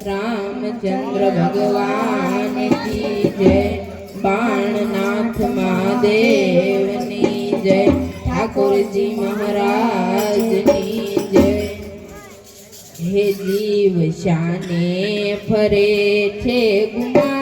રામચંદ્ર ભગવાન જય બાણનાથ મહાદેવની જય ઠાકોરજી મહારાજની જય હે જીવ શાને ફરે છે ગુમા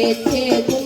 দেখে